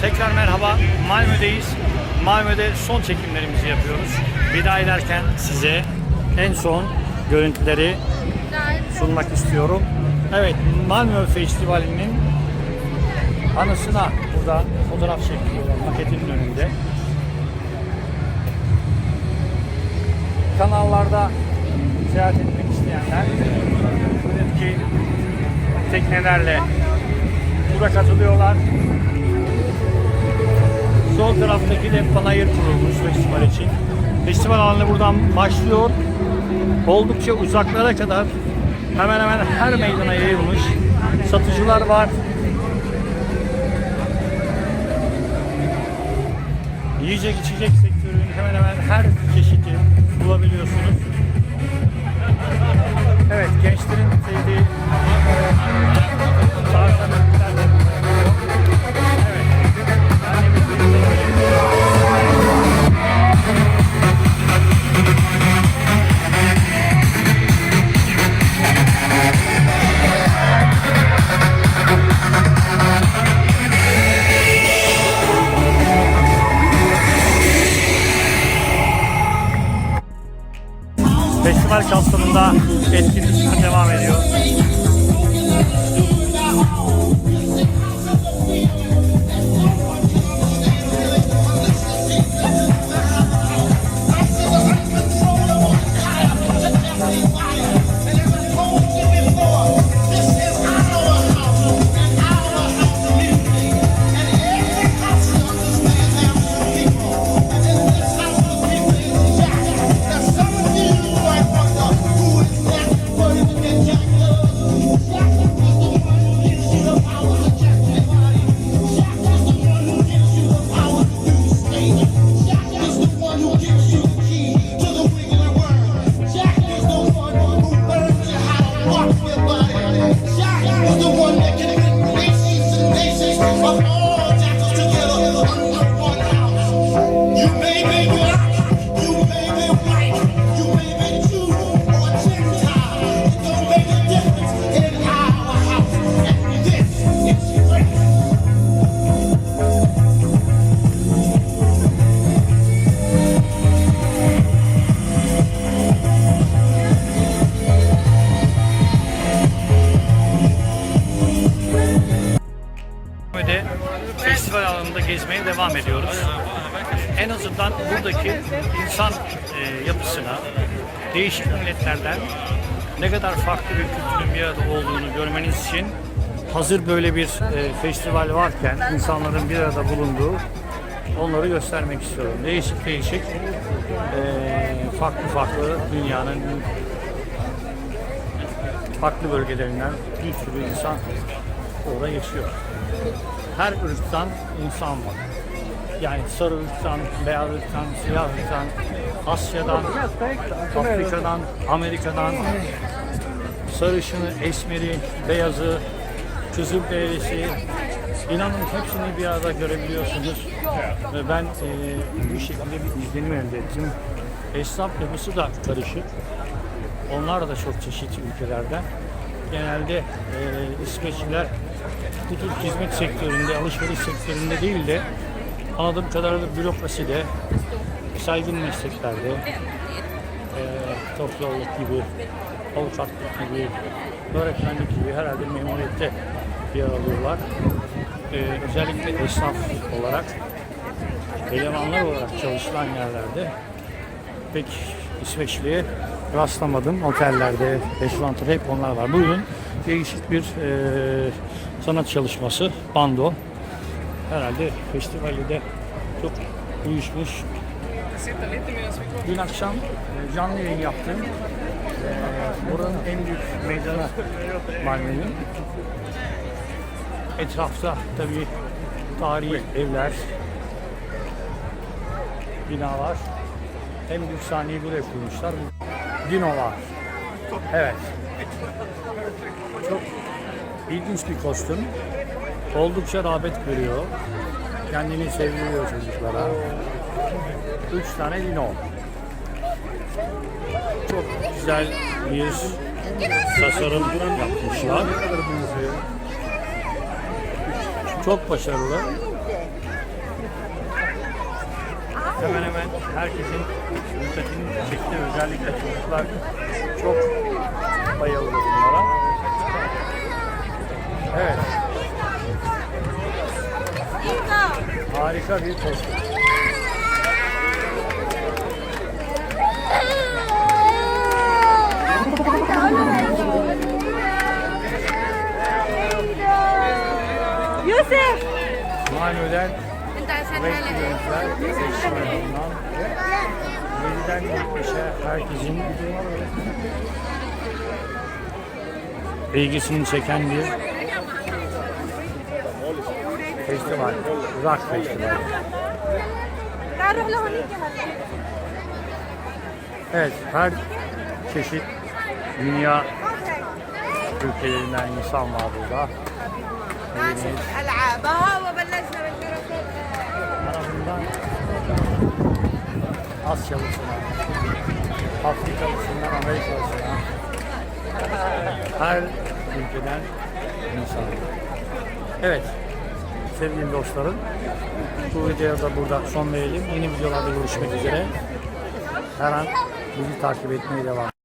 Tekrar merhaba. Malmö'deyiz. Malmö'de son çekimlerimizi yapıyoruz. Veda ederken size en son görüntüleri sunmak istiyorum. Evet, Malmö Festivali'nin anısına burada fotoğraf çekiliyorlar maketinin önünde. Kanallarda seyahat etmek isteyenler buradaki teknelerle tura katılıyorlar. Sol taraftaki de panayır kurulmuş festival için. Festival alanı buradan başlıyor. Oldukça uzaklara kadar hemen hemen her meydana yayılmış. Satıcılar var. Yiyecek içecek sektörünün hemen hemen her çeşidi bulabiliyorsunuz. Festival kapsamında etkinlikler devam ediyor. Alanında gezmeye devam ediyoruz. En azından buradaki insan e, yapısına, değişik milletlerden ne kadar farklı bir kültürün bir arada olduğunu görmeniz için hazır böyle bir e, festival varken insanların bir arada bulunduğu onları göstermek istiyorum. Değişik değişik e, farklı farklı dünyanın farklı bölgelerinden bir sürü insan orada yaşıyor. Her ırktan insan var. Yani sarı ırktan, beyaz ırktan, siyah ırktan, Asya'dan, Afrika'dan, Amerika'dan, sarışını, esmeri, beyazı, kızılderisi, inanın hepsini bir arada görebiliyorsunuz. Ve ben e, bu şekilde bir izlenim elde ettim. Esnaf yapısı da karışık. Onlar da çok çeşitli ülkelerden. Genelde e, İsveçliler bu tür hizmet sektöründe, alışveriş sektöründe değil de anladığım kadarıyla bürokraside, saygın mesleklerde, e, topyolculuk gibi, avukatlık gibi, öğretmenlik gibi herhalde memuriyette yer alıyorlar. E, özellikle esnaf olarak, elemanlar olarak çalışılan yerlerde pek İsveçli'ye rastlamadım. Otellerde, restoranlarda hep onlar var. Bugün değişik bir e, sanat çalışması, bando. Herhalde festivali de çok uyuşmuş. Dün akşam e, canlı yayın yaptım. E, buranın en büyük meydanı Malmö'nün. Etrafta tabii tarihi evler, binalar. En büyük sahneyi buraya kurmuşlar. Dinolar. Evet. Çok ilginç bir kostüm. Oldukça rağbet görüyor. Kendini sevdiriyor çocuklara. Üç tane dino. Çok güzel bir tasarım yapmışlar. Çok başarılı. hemen hemen herkesin dikkatini çekti. Özellikle çocuklar çok bayıldı bunlara. Evet. Harika bir postu. Yusuf! Manuel'den renkli görüntüler 7'den 70'e herkesin ilgisini çeken bir festival, rock festivali. Evet, her çeşit dünya ülkelerinden insan var burada. Asyalısından, Afrikalısından, Amerikalısından, her ülkeden insan. Evet, sevgili dostlarım, bu videoya da burada son verelim. Yeni videolarda görüşmek üzere. Her an bizi takip etmeye devam